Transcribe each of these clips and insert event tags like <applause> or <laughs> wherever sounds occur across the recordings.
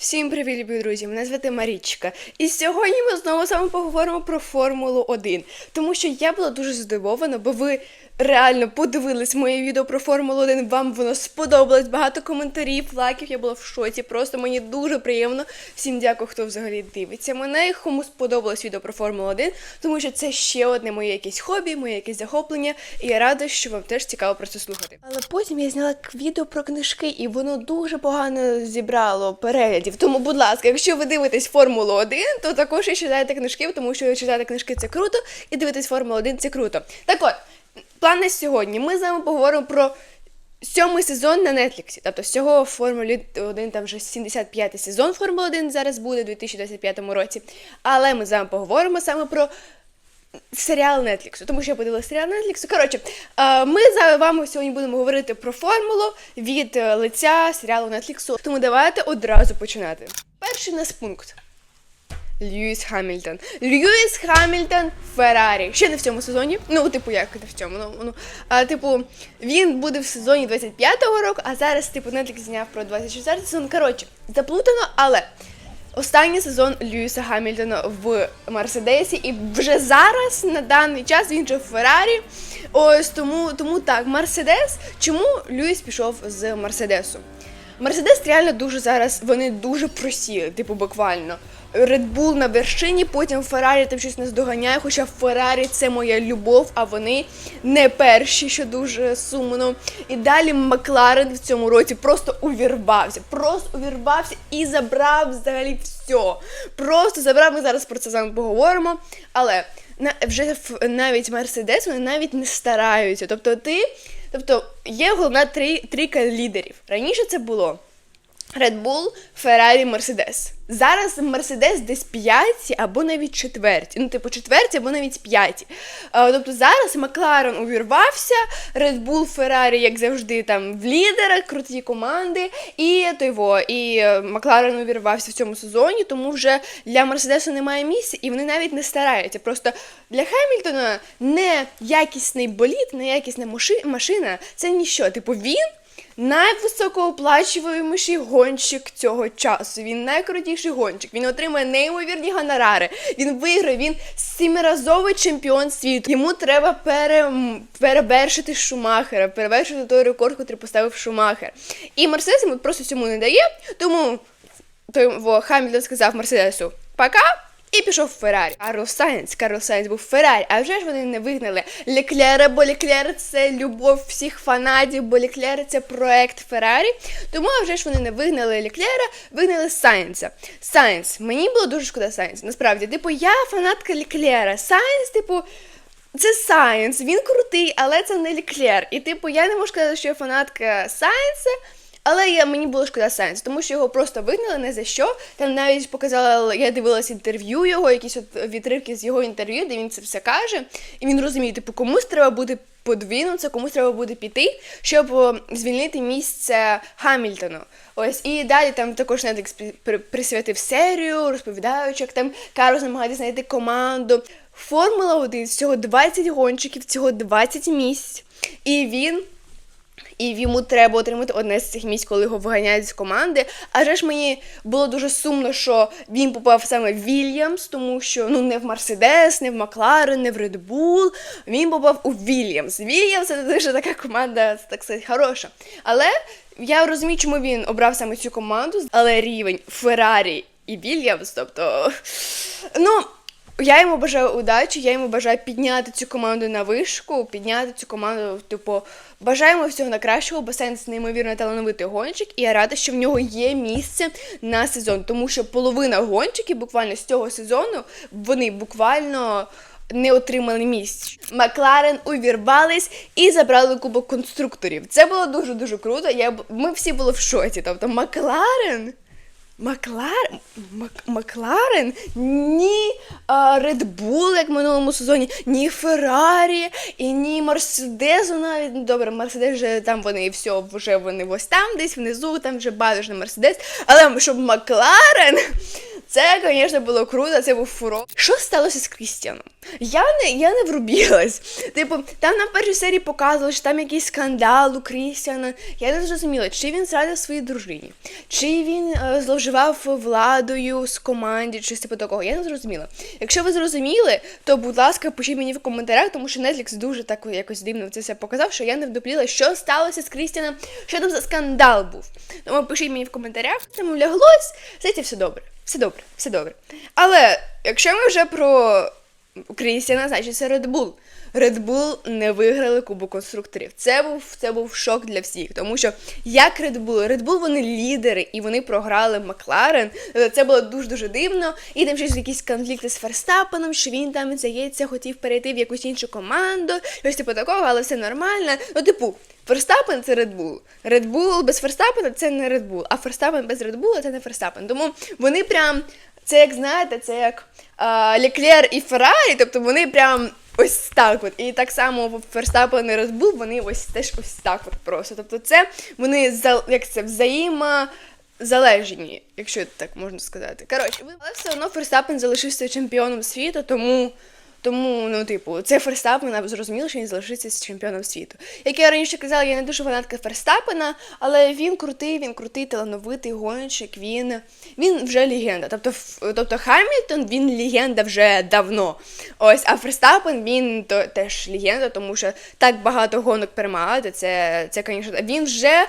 Всім привіт, любі друзі! Мене звати Марічка. І сьогодні ми знову з вами поговоримо про Формулу 1. Тому що я була дуже здивована, бо ви реально подивились моє відео про Формулу 1. Вам воно сподобалось. Багато коментарів, лайків. Я була в шоці. Просто мені дуже приємно. Всім дякую, хто взагалі дивиться мене. І кому сподобалось відео про Формулу 1, тому що це ще одне моє якесь хобі, моє якесь захоплення. І я рада, що вам теж цікаво про це слухати. Але потім я зняла відео про книжки, і воно дуже погано зібрало переглядів. Тому, будь ласка, якщо ви дивитесь Формулу 1, то також і читайте книжки, тому що читати книжки це круто, і дивитись Формулу 1 це круто. Так от, план на сьогодні. Ми з вами поговоримо про сьомий сезон на Нетфліксі. Тобто всього в Формулі 1 там вже 75-й сезон Формули 1 зараз буде у 2025 році. Але ми з вами поговоримо саме про серіал Нетфліксу, тому що я подивилася серіал Нетфліксу. Коротше, е, ми з вами сьогодні будемо говорити про формулу від е, лиця серіалу Нетфліксу. Тому давайте одразу починати. Перший у нас пункт. Льюіс Хамільтон. Льюіс Хамільтон Феррарі. Ще не в цьому сезоні. Ну, типу, як не в цьому. Ну, ну, а, типу, він буде в сезоні 25-го року, а зараз, типу, Netflix зняв про 24-й сезон. Коротше, заплутано, але останній сезон Льюіса Гамільтона в Мерседесі, і вже зараз, на даний час, він же в Феррарі. Ось тому, тому так, Мерседес. Чому Льюіс пішов з Мерседесу? Мерседес реально дуже зараз, вони дуже просіли, типу, буквально. Red Bull на вершині, потім Феррарі там щось нас доганяє, хоча Феррарі це моя любов, а вони не перші, що дуже сумно. І далі Макларен в цьому році просто увірвався, просто увірвався і забрав взагалі все. Просто забрав, ми зараз про це з вами поговоримо. Але вже навіть Мерседес вони навіть не стараються. Тобто ти, тобто є головна трійка лідерів. Раніше це було. Red Bull, Ferrari, Mercedes. Зараз Mercedes десь п'яті або навіть четверті. Ну, типу, четверті або навіть п'яті. Е, Тобто зараз Макларен увірвався, Red Bull, Ferrari, як завжди, там в лідерах, круті команди. І того, і е, Макларен увірвався в цьому сезоні, тому вже для Мерседесу немає місця, і вони навіть не стараються. Просто для Хемільтона не якісний болід, не якісна машина це ніщо. Типу, він найвисокооплачуваєміший гонщик цього часу. Він найкрутіший гонщик. Він отримує неймовірні гонорари. Він виграє, він сімиразовий чемпіон світу. Йому треба пере... перевершити Шумахера, перевершити той рекорд, який поставив Шумахер. І Мерседес просто цьому не дає. Тому той Хамільтон сказав Мерседесу пока. І пішов Феррарі. Карл Сайнс, Карл Сайнс був Феррарі, а вже ж вони не вигнали Леклера, бо Леклер це любов всіх фанатів, бо Леклер це проект Феррарі. Тому а вже ж вони не вигнали Леклера, вигнали Сайнса. Сайнс, мені було дуже шкода Сайнса. Насправді, типу, я фанатка Леклера. Сайнс, типу. Це Сайнс, він крутий, але це не Леклер. І типу, я не можу сказати, що я фанатка Сайнса, але я, мені було шкода Сайнс, тому що його просто вигнали не за що. Там навіть показала, я дивилась інтерв'ю його, якісь от відривки з його інтерв'ю, де він це все каже. І він розуміє, типу, комусь треба буде подвинутися, комусь треба буде піти, щоб звільнити місце Хамільтону. Ось і далі там також при- присвятив серію, розповідаючи, як там Карлос намагається знайти команду. Формула 1, всього 20 гонщиків, всього 20 місць. І він і йому треба отримати одне з цих місць, коли його виганяють з команди. А же ж мені було дуже сумно, що він попав саме в Вільямс, тому що ну не в Мерседес, не в Макларен, не в Bull. Він попав у Вільямс. Вільямс це дуже така команда, так сказати, хороша. Але я розумію, чому він обрав саме цю команду, але рівень Феррарі і Вільямс, тобто. Ну. Я йому бажаю удачі, я йому бажаю підняти цю команду на вишку, підняти цю команду, типу, бажаємо всього найкращого, бо Сенс неймовірно талановитий гонщик, і я рада, що в нього є місце на сезон, тому що половина гонщиків буквально з цього сезону вони буквально не отримали місць. Макларен увірвались і забрали кубок конструкторів. Це було дуже дуже круто. Я ми всі були в шоці. Тобто Макларен. Макларен, Мак, Макларен, ні Bull, як в минулому сезоні, ні Феррарі, і ні Мерседесу навіть. Ну, добре, Мерседес вже там вони все, вже вони ось там десь внизу, там вже байдуже Мерседес. Але щоб Макларен, Це, звісно, було круто, це був фурор. Що сталося з Крістіаном? Я не я не врубілась. Типу, там на першій серії показували, що там якийсь скандал у Крістіана. Я не зрозуміла, чи він зрадив своїй дружині, чи він е, зловживав владою з команді, чи типу такого. Я не зрозуміла. Якщо ви зрозуміли, то будь ласка, пишіть мені в коментарях, тому що Netflix дуже так якось дивно це все показав, що я не вдопліла, що сталося з Крістіаном, що там за скандал був. Тому пишіть мені в коментарях, тому ляглось, знаєте, все добре. Все добре, все добре. Але якщо ми вже про Крістіана, значить це Red Bull. Red Bull не виграли Кубок конструкторів. Це був це був шок для всіх, тому що як Red Bull, Red Bull вони лідери, і вони програли Макларен. Це було дуже дуже дивно. І там щось якісь конфлікти з Ферстапеном, що він там здається, хотів перейти в якусь іншу команду, щось типу такого, але все нормально. Ну, типу, Ферстапен це Red Bull. Red Bull без Ферстапена це не Red Bull, а Ферстапен без Red Bull це не Ферстапен. Тому вони прям. Це як знаєте, це як а, Леклер і Феррарі, тобто вони прям ось так от. І так само Ферстапен і Red вони ось теж ось так от просто. Тобто це вони як це взаємозалежні, якщо так можна сказати. Коротше, але все одно Ферстапен залишився чемпіоном світу, тому. Тому, ну, типу, це Ферстапен, зрозуміло, що він залишиться з чемпіоном світу. Як я раніше казала, я не дуже фанатка Ферстапена, але він крутий, він крутий, талановитий гонщик, він він вже легенда. Тобто, тобто Хамільтон він легенда вже давно. Ось, а Ферстапен він то, теж легенда, тому що так багато гонок перемагати, це, це, звісно, він вже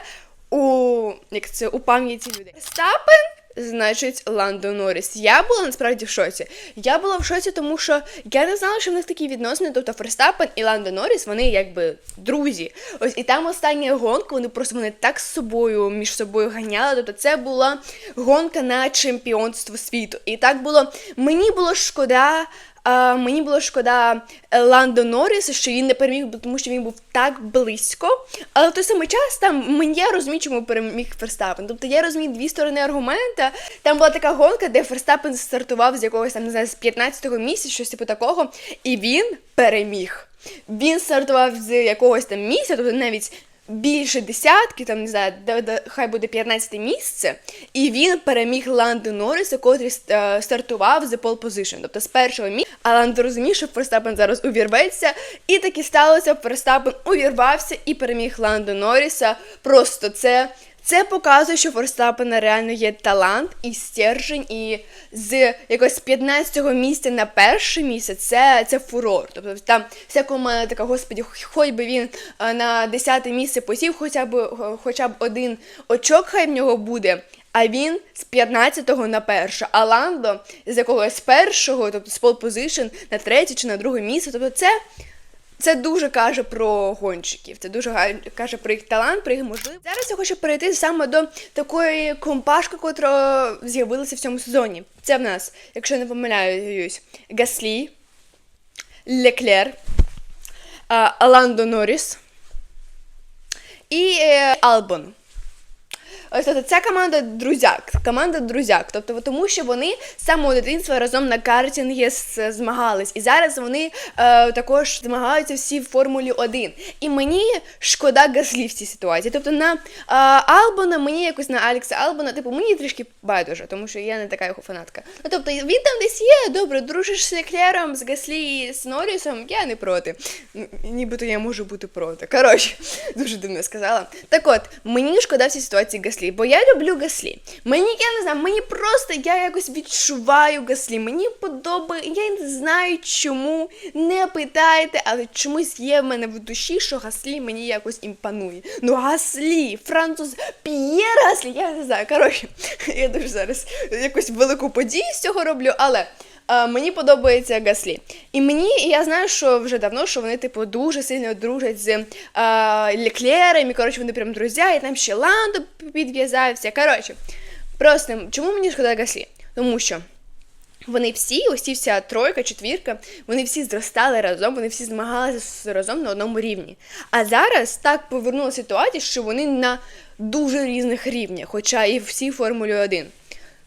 у як це, у пам'яті людей. Ферстапен Значить, Ландо Норріс. Я була насправді в шоці. Я була в шоці, тому що я не знала, що в них такі відносини. Тобто Ферстапен і Ландо Норріс, вони якби друзі. Ось і там остання гонка, вони просто мене так з собою між собою ганяли. Тобто це була гонка на чемпіонство світу. І так було. Мені було шкода а, Мені було шкода Ландо Норріса, що він не переміг, тому що він був так близько. Але в той самий час там мені я розумію, чому переміг Ферстапен. Тобто я розумію дві сторони аргумента. Там була така гонка, де Ферстапен стартував з якогось там не знаю, з 15-го місця, щось типу такого, і він переміг. Він стартував з якогось там місця, тобто навіть більше десятки, там не знаю, де, де хай буде 15 місце, і він переміг Ланду Норриса, котрий е, стартував з pole position, тобто з першого місця. А Ландо розумів, що Ферстапен зараз увірветься, і таки сталося. Ферстапен увірвався і переміг Ланду Норріса. Просто це. Це показує, що Форстапена реально є талант і стержень, і з якогось 15-го місця на перше місце це це фурор. Тобто там вся команда така, господі, хоч би він на 10 місце посів, хоча б хоча б один очок хай в нього буде. А він з 15-го на перше, а Ландо з якогось першого, тобто з пол позишн на третє чи на друге місце. Тобто це це дуже каже про гонщиків, це дуже каже про їх талант, про їх можливість. Зараз я хочу перейти саме до такої компашки, котра з'явилася в цьому сезоні. Це в нас, якщо не помиляюсь, Гаслі, Леклер, Аландо Норріс і е, Албон. Тобто ця команда друзяк. Команда друзяк. Тобто, тому що вони з самого дитинства разом на картингі змагались. І зараз вони е, також змагаються всі в Формулі 1. І мені шкода Гаслі в цій ситуації. Тобто на е, Албона, мені якось на Алекса Албона, типу, мені трішки байдуже, тому що я не така його фанатка. Ну тобто він там десь є, добре, дружиш з Еклером, з Гаслі і з Норрісом, я не проти. Нібито я можу бути проти. Коротше, <laughs> дуже дивно сказала. Так от, мені шкода в цій ситуації Гаслі. Гаслі, бо я люблю Гаслі. Мені я не знаю, мені просто я якось відчуваю Гаслі. Мені подобає, я не знаю чому. Не питайте, але чомусь є в мене в душі, що Гаслі мені якось імпанує. Ну, Гаслі, француз П'єр Гаслі, я не знаю. Коротше, <laughs> я дуже зараз якусь велику подію з цього роблю, але. Uh, мені подобається Гаслі. І мені, і я знаю, що вже давно, що вони, типу, дуже сильно дружать з uh, Леклером, і коротше, вони прям друзі, і там ще Ландо підв'язався. Коротше, просто чому мені шкода Гаслі? Тому що. Вони всі, ось ці вся тройка, четвірка, вони всі зростали разом, вони всі змагалися разом на одному рівні. А зараз так повернулася ситуація, що вони на дуже різних рівнях, хоча і всі Формулі 1.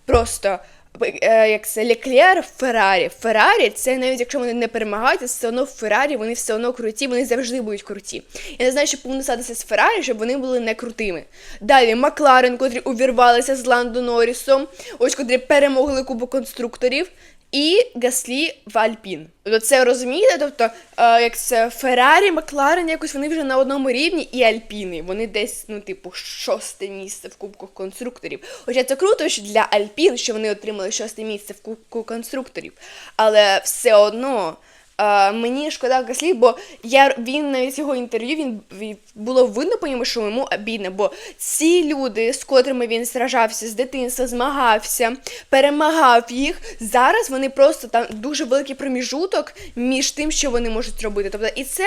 Просто е, як це Леклер, Феррарі. Феррарі, це навіть якщо вони не перемагають, це все одно Феррарі, вони все одно круті, вони завжди будуть круті. Я не знаю, що повинно статися з Феррарі, щоб вони були не крутими. Далі Макларен, котрі увірвалися з Ландо Норрісом, ось котрі перемогли кубу конструкторів. І Гаслі в Альпін. Тобто це розумієте? Тобто, е, як це Феррарі, Макларен, якось вони вже на одному рівні, і Альпіни. Вони десь, ну, типу, шосте місце в Кубках конструкторів. Хоча це круто, що для Альпін, що вони отримали шосте місце в Кубку конструкторів. Але все одно. Е, мені шкода Гаслі, бо я він навіть його інтерв'ю він, він було видно по ньому, що йому обідно, бо ці люди, з котрими він сражався з дитинства, змагався, перемагав їх. Зараз вони просто там дуже великий проміжуток між тим, що вони можуть робити. Тобто, і це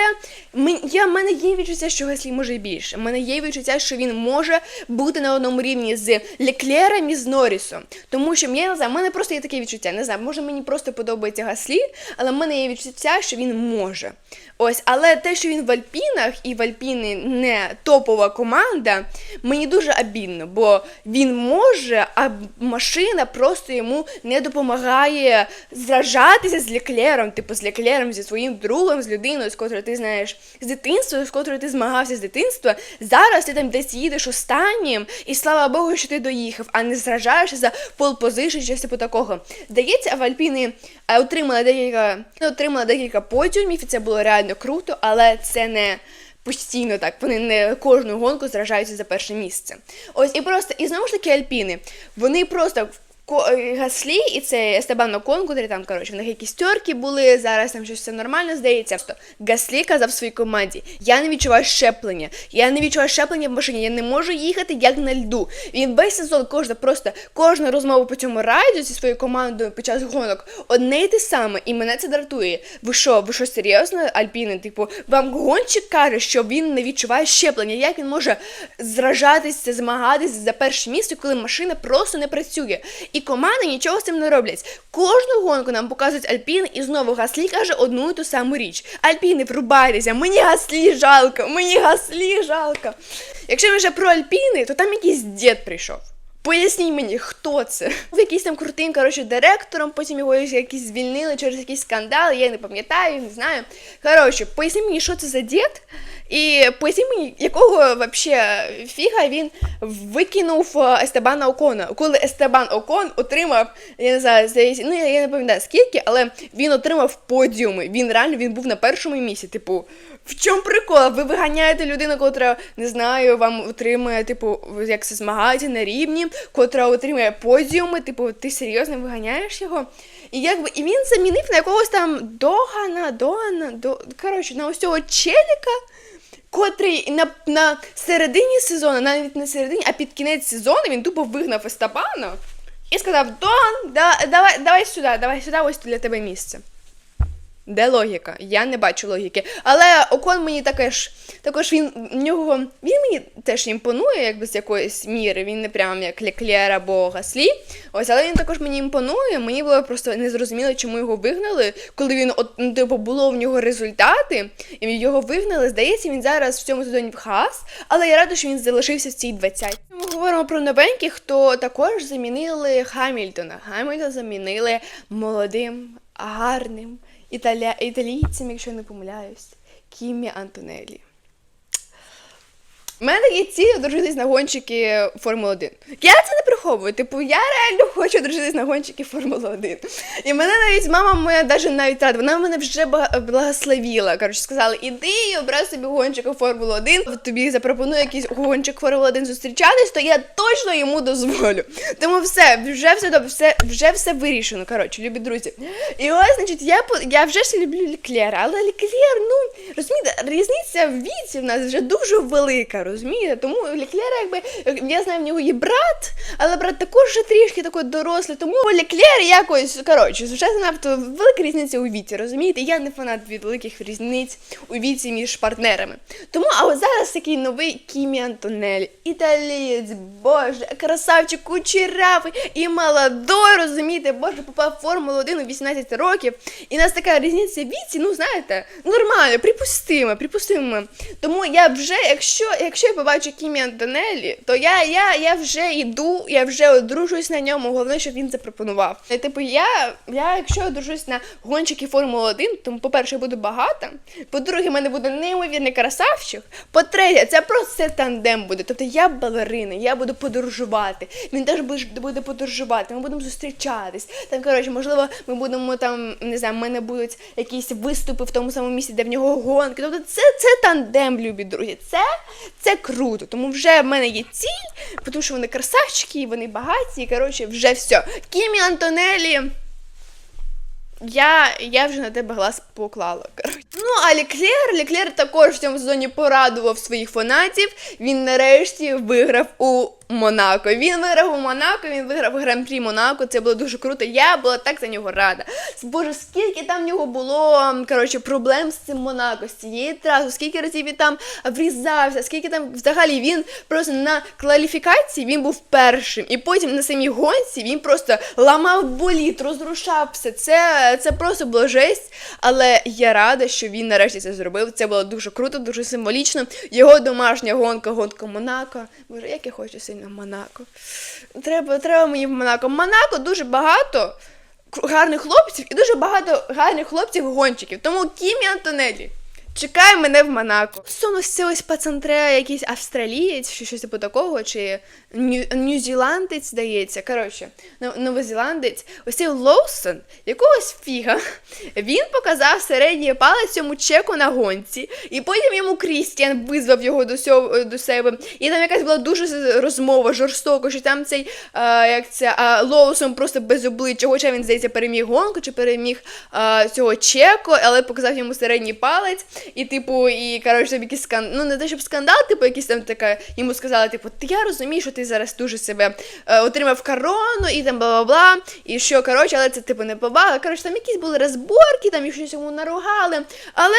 я в мене є відчуття, що Гаслі може більше. У мене є відчуття, що він може бути на одному рівні з Леклером і з Норрісом. Тому що я не знаю, в мене просто є таке відчуття. Не знаю, може мені просто подобається Гаслі, але в мене є відчуття, що він може. Ось, але те, що він в Альпінах і в Альпіни не топова команда, мені дуже обідно, бо він може, а машина просто йому не допомагає зражатися з Леклером, типу з Леклером, зі своїм другом, з людиною, з котрою ти знаєш з дитинства, з котрою ти змагався з дитинства. Зараз ти там десь їдеш останнім, і слава Богу, що ти доїхав, а не зражаєшся за пол позишн, щось типу такого. Здається, в Альпіни отримали декілька, отримали декілька подіумів, і це було реально круто, але це не. Постійно так, вони не кожну гонку зражаються за перше місце. Ось і просто, і знову ж таки Альпіни. Вони просто Гаслі і це Естебан Окон, котрі там, коротше, в них якісь терки були, зараз там щось все нормально здається. Гаслі казав своїй команді: я не відчуваю щеплення, я не відчуваю щеплення в машині, я не можу їхати як на льду. Він весь сезон кожна просто кожна розмова по цьому райду зі своєю командою під час гонок одне й те саме, і мене це дратує. Ви що, ви що серйозно, Альпіни? Типу, вам гонщик каже, що він не відчуває щеплення. Як він може зражатися, змагатися за перше місце, коли машина просто не працює? І команди нічого з цим не роблять. Кожну гонку нам показують Альпін, і знову Гаслі каже одну і ту саму річ. Альпіни, врубайтеся, мені Гаслі жалко, мені Гаслі жалко. Якщо ми вже про Альпіни, то там якийсь дід прийшов. Поясніть мені, хто це? Був якийсь там крутим, коротше, директором, потім його якісь звільнили через якийсь скандал, я не пам'ятаю, не знаю. Коротше, поясніть мені, що це за дід, і поясніть мені, якого вообще фіга він викинув е, Естебана Окона. Коли Естебан Окон отримав, я не знаю, ну я не пам'ятаю скільки, але він отримав подіуми. Він реально він був на першому місці. Типу, в чому прикол? Ви виганяєте людину, котра не знаю, вам отримує, типу, як це змагається на рівні, котра отримує подіуми, типу, ти серйозно виганяєш його? І якби і він замінив на якогось там Догана, Догана, до коротше, на ось цього челіка. Котрий на, на середині сезону, навіть не середині, а під кінець сезону він тупо вигнав Естабана і сказав: Дон, да, давай, давай сюди, давай сюди, ось для тебе місце. Де логіка? Я не бачу логіки. Але Окон мені також, також він в нього він мені теж імпонує, якби з якоїсь міри. Він не прям як Леклер або Гаслі. Ось, але він також мені імпонує. Мені було просто незрозуміло, чому його вигнали, коли він от ну, типу було в нього результати, і його вигнали. Здається, він зараз в цьому сезоні в хас, але я рада, що він залишився в цій 20. Ми говоримо про новеньких, то також замінили Хамільтона. Хамільтона замінили молодим, гарним. Італійцем, якщо не помиляюсь, Кімі Антонелі. У мене є ціль одружитись на гонщики Формули 1. Я це не приховую. Типу, я реально хочу одружитись на гонщики Формули 1. І мене навіть мама моя навіть навіть рада, вона мене вже благословила. Коротше, сказала, іди і обрай собі гонщика Формули 1. Тобі запропонує якийсь гонщик Формули 1 зустрічатись, то я точно йому дозволю. Тому все, вже все добре, все, вже все вирішено. Коротше, любі друзі. І ось, значить, я я вже ж люблю Леклера, але Леклер, ну розумієте, різниця в віці в нас вже дуже велика, розумієте? Тому Леклера, якби я знаю, в нього є брат, але брат також вже трішки такий дорослий. Тому Леклер якось коротше, вже занадто велика різниця у віці, розумієте? Я не фанат від великих різниць у віці між партнерами. Тому, а от зараз такий новий Кімі Антонелі, італієць, боже, красавчик, кучерявий і молодой, розумієте, боже, попав в Формулу 1 у 18 років. І у нас така різниця в віці, ну знаєте, нормально, припустимо, припустимо. Тому я вже, якщо, якщо якщо я побачу Кімі Антонелі, то я, я, я вже йду, я вже одружуюсь на ньому. Головне, щоб він запропонував. І, типу, я, я якщо одружусь на гонщики Формули 1, то, по-перше, я буду багата. По-друге, в мене буде неймовірний красавчик. По-третє, це просто це тандем буде. Тобто я балерина, я буду подорожувати. Він теж буде подорожувати. Ми будемо зустрічатись. Там, коротше, можливо, ми будемо там, не знаю, в мене будуть якісь виступи в тому самому місці, де в нього гонки. Тобто це, це тандем, любі друзі. Це, це круто. Тому вже в мене є ціль, тому що вони красавчики, вони багаті, і коротше, вже все. Кімі Антонелі. Я, я вже на тебе глаз поклала. Ну, а Ліклер Ліклер також в цьому сезоні порадував своїх фанатів. Він нарешті виграв у Монако. Він виграв у Монако, він виграв гран-прі Монако. Це було дуже круто. Я була так за нього рада. Боже, скільки там в нього було коротше, проблем з цим Монако, з цією трасою, скільки разів він там врізався, скільки там взагалі він просто на кваліфікації він був першим. І потім на самій гонці він просто ламав боліт, розрушав все. Це, це просто було жесть. Але я рада, що він нарешті це зробив. Це було дуже круто, дуже символічно. Його домашня гонка, гонка Монако. Боже, як я хочу сильно в Монако. Треба, треба мені в Монако. Монако дуже багато гарних хлопців і дуже багато гарних хлопців-гонщиків. Тому Кімі Антонелі. Чекай мене в Монако. Це ось пацантре, якийсь австралієць, чи щось типу такого, чи ньюзіландець, здається. Коротше, нов- новозеландець, ось цей Лоусон, якогось фіга, він показав середній палець цьому чеку на гонці, і потім йому Крістіан визвав його до, сьо- до себе. І там якась була дуже розмова жорстока, що там цей а, як це, а, Лоусон просто без обличчя, хоча він, здається, переміг гонку чи переміг а, цього чеку, але показав йому середній палець. І, типу, і коротше, там якийсь скандал, ну не те, щоб скандал, типу, якийсь там така, йому сказали, типу, ти я розумію, що ти зараз дуже себе е, отримав корону і там бла-бла-бла, і що, коротше, але це типу не побало. Коротше, там якісь були розборки, там їх щось йому наругали, але.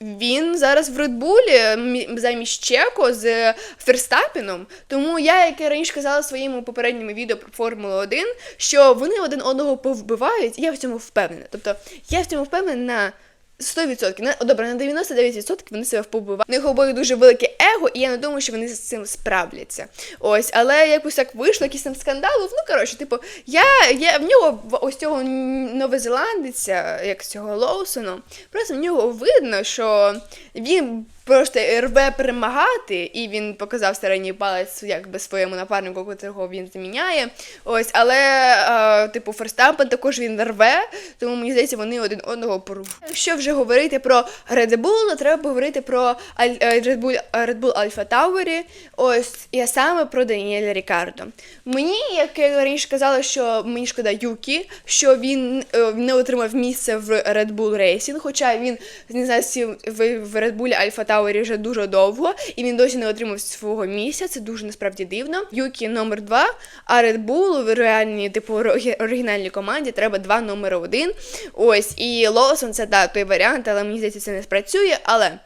Він зараз в Редбулі мі- замість Чеко з Ферстапіном. Тому я, як я раніше казала в своєму попередньому відео про Формулу 1, що вони один одного повбивають, я в цьому впевнена. Тобто я в цьому впевнена на 100%. На, добре, на 99% вони себе повбивають. У них обоє дуже велике его, і я не думаю, що вони з цим справляться. Ось, але якось так вийшло, якийсь там скандал. Ну, коротше, типу, я, я в нього ось цього новозеландиця, як цього Лоусону, просто в нього видно, що він просто рве перемагати, і він показав середній палець якби своєму напарнику, котрого він заміняє. Ось, але, е, типу, Ферстапен також він рве, тому мені здається, вони один одного порвуть. Якщо вже говорити про Red Bull, то треба поговорити про е, Red Bull, Red Bull Alpha Tauri, ось, і саме про Даніеля Рікардо. Мені, як я раніше казала, що мені шкода Юкі, що він е, не отримав місце в Red Bull Racing, хоча він не знаю, в Red Bull Alpha Tauri вже дуже довго, і він досі не отримав свого місця. Це дуже насправді дивно. Юкі номер два, а Red Bull в реальній, типу, оригінальній команді треба два номери один. Ось, і Лоусон це да, той варіант, але мені здається, це не спрацює. Але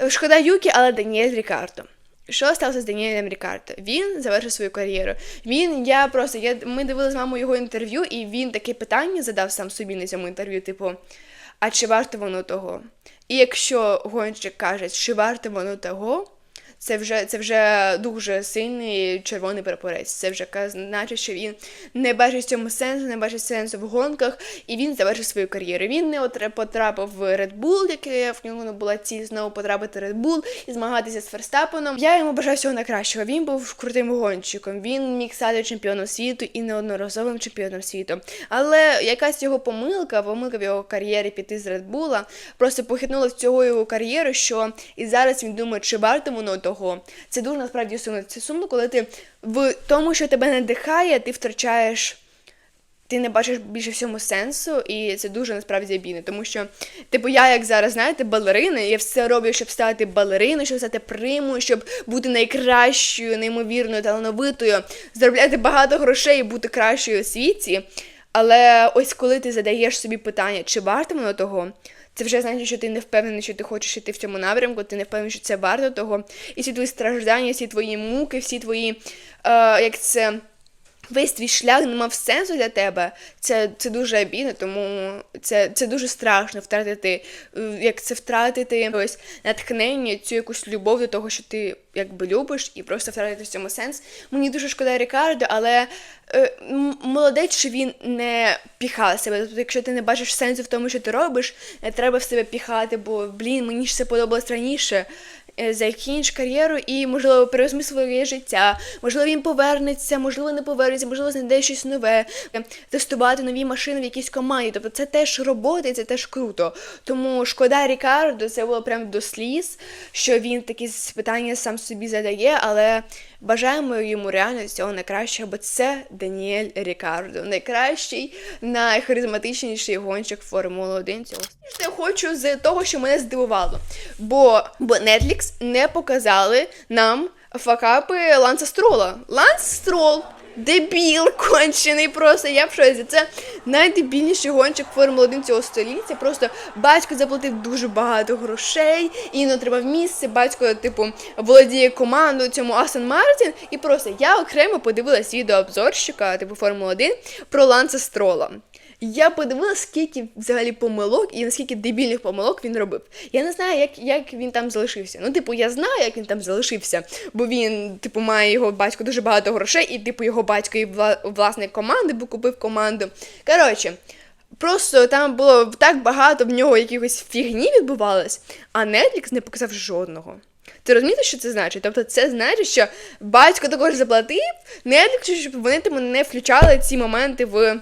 е, шкода Юкі, але Даніель Рікардо. Що сталося з Даніелем Рікардо? Він завершив свою кар'єру. Він, я просто, я, ми дивилися з мамою його інтерв'ю, і він таке питання задав сам собі на цьому інтерв'ю, типу, а чи варто воно того? І якщо гонщик каже, чи варте воно того, це вже, це вже дуже сильний червоний прапорець. Це вже значить, що він не бачить в цьому сенсу, не бачить сенсу в гонках, і він завершив свою кар'єру. Він не отра- потрапив в Red Bull, яке в нього була ціль знову потрапити в Red Bull і змагатися з Ферстапеном. Я йому бажаю всього найкращого. Він був крутим гонщиком. Він міг стати чемпіоном світу і неодноразовим чемпіоном світу. Але якась його помилка, помилка в його кар'єрі піти з Red Bull, просто похитнула цього його кар'єру, що і зараз він думає, чи варто воно того. Це дуже насправді сумно. Це сумно, коли ти в тому, що тебе надихає, ти втрачаєш. Ти не бачиш більше всьому сенсу, і це дуже насправді бідно. Тому що, типу, я, як зараз, знаєте, балерина, я все роблю, щоб стати балериною, щоб стати примою, щоб бути найкращою, неймовірною, талановитою, заробляти багато грошей і бути кращою у світі. Але ось коли ти задаєш собі питання, чи варто воно того, це вже значить, що ти не впевнений, що ти хочеш йти в цьому напрямку, ти не впевнений, що це варто того. І всі твої страждання, всі твої муки, всі твої, е, як це весь твій шлях не мав сенсу для тебе, це, це дуже обідно, тому це, це дуже страшно втратити, е, як це втратити ось натхнення, цю якусь любов до того, що ти якби любиш, і просто втратити в цьому сенс. Мені дуже шкода Рікардо, але е, молодець, що він не піхав себе. Тобто, якщо ти не бачиш сенсу в тому, що ти робиш, не треба в себе піхати, бо блін, мені ж це подобалось раніше. Е, Закінч кар'єру і, можливо, переосмисль своє життя. Можливо, він повернеться, можливо, не повернеться, можливо, знайде щось нове, тестувати нові машини в якійсь команді. Тобто це теж робота, і це теж круто. Тому шкода Рікардо, це було прям до сліз, що він такі питання сам собі задає, але бажаємо йому реально всього найкращого, бо це Даніель Рікардо, найкращий, найхаризматичніший гонщик Формули 1 цього. Я хочу з того, що мене здивувало. Бо, бо Netflix не показали нам факапи Ланса Строла. Ланс Строл. Дебіл кончений просто, я в шозі. Це найдебільніший гонщик Формули 1 цього століття. Просто батько заплатив дуже багато грошей, і не треба місце. Батько, типу, володіє командою цьому Астон Мартін. І просто я окремо подивилась відео обзорщика, типу Формули 1, про Ланса Строла. Я подивилася, скільки взагалі помилок і наскільки дебільних помилок він робив. Я не знаю, як, як він там залишився. Ну, типу, я знаю, як він там залишився, бо він, типу, має його батько дуже багато грошей, і, типу, його батько і вла- власник команди, бо купив команду. Коротше. Просто там було так багато в нього якихось фігні відбувалось, а Netflix не показав жодного. Ти розумієш, що це значить? Тобто це значить, що батько також заплатив Netflix, щоб вони типу, не включали ці моменти в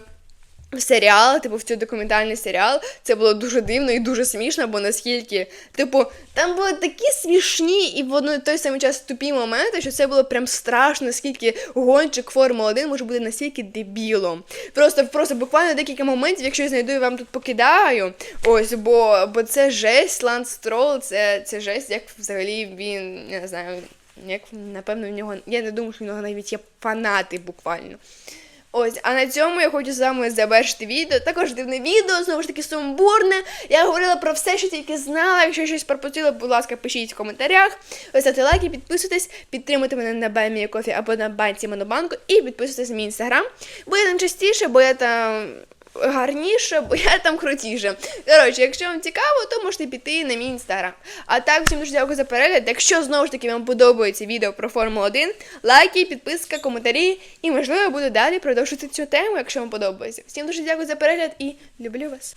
серіал, типу, в цей документальний серіал. Це було дуже дивно і дуже смішно, бо наскільки, типу, там були такі смішні і в одно той самий час тупі моменти, що це було прям страшно, наскільки гонщик Формули 1 може бути настільки дебілом. Просто просто буквально декілька моментів, якщо я знайду, я вам тут покидаю. Ось, бо, бо це жесть, Ланс Строл, це, це жесть, як взагалі він, я не знаю, як напевно в нього. Я не думаю, що в нього навіть є фанати буквально. Ось, а на цьому я хочу з вами завершити відео. Також дивне відео, знову ж таки сумбурне. Я говорила про все, що тільки знала. Якщо щось пропустила, будь ласка, пишіть в коментарях. Ставте лайки, підписуйтесь, підтримуйте мене на Баймія Кофі або на банці Монобанку і підписуйтесь на мій інстаграм. Бо я там частіше, бо я там. Гарніше, бо я там крутіше. Коротше, якщо вам цікаво, то можете піти на мій інстаграм. А так, всім дуже дякую за перегляд. Якщо знову ж таки вам подобається відео про Формулу 1, лайки, підписка, коментарі. І можливо буду далі продовжувати цю тему, якщо вам подобається. Всім дуже дякую за перегляд і люблю вас.